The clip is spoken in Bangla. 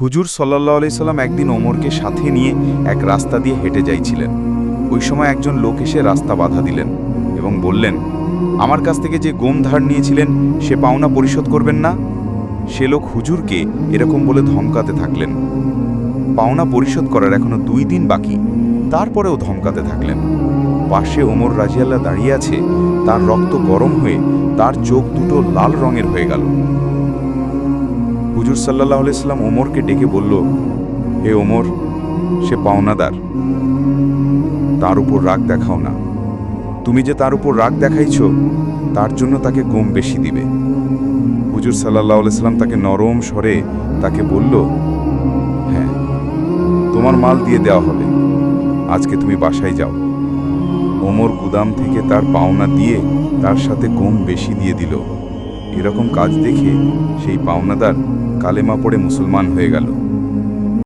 হুজুর সাল্লাহ আলাইসাল্লাম একদিন ওমরকে সাথে নিয়ে এক রাস্তা দিয়ে হেঁটে যাইছিলেন। ওই সময় একজন লোক এসে রাস্তা বাধা দিলেন এবং বললেন, আমার কাছ থেকে যে গোম ধার নিয়েছিলেন, সে পাওনা পরিশোধ করবেন না? সে লোক হুজুরকে এরকম বলে ধমকাতে থাকলেন। পাওনা পরিশোধ করার এখনও দুই দিন বাকি, তারপরেও ধমকাতে থাকলেন। পাশে ওমর রাজিয়াল্লাহ দাঁড়িয়ে আছে, তার রক্ত গরম হয়ে তার চোখ দুটো লাল রঙের হয়ে গেল। হুজুর সাল্লাহ আলাইসাল্লাম ওমরকে ডেকে বলল, হে ওমর, সে পাওনাদার। তার উপর রাগ দেখাও না। তুমি যে তার উপর রাগ দেখাইছ, তার জন্য তাকে গম বেশি দিবে। হুজুর সাল্লাহ আলাইসাল্লাম তাকে নরম স্বরে তাকে বলল হ্যাঁ তোমার মাল দিয়ে দেওয়া হবে। আজকে তুমি বাসায় যাও। ওমর গুদাম থেকে তার পাওনা দিয়ে তার সাথে গম বেশি দিয়ে দিল। এরকম কাজ দেখে সেই পাওনাদার কালেমা পড়ে মুসলমান হয়ে গেল।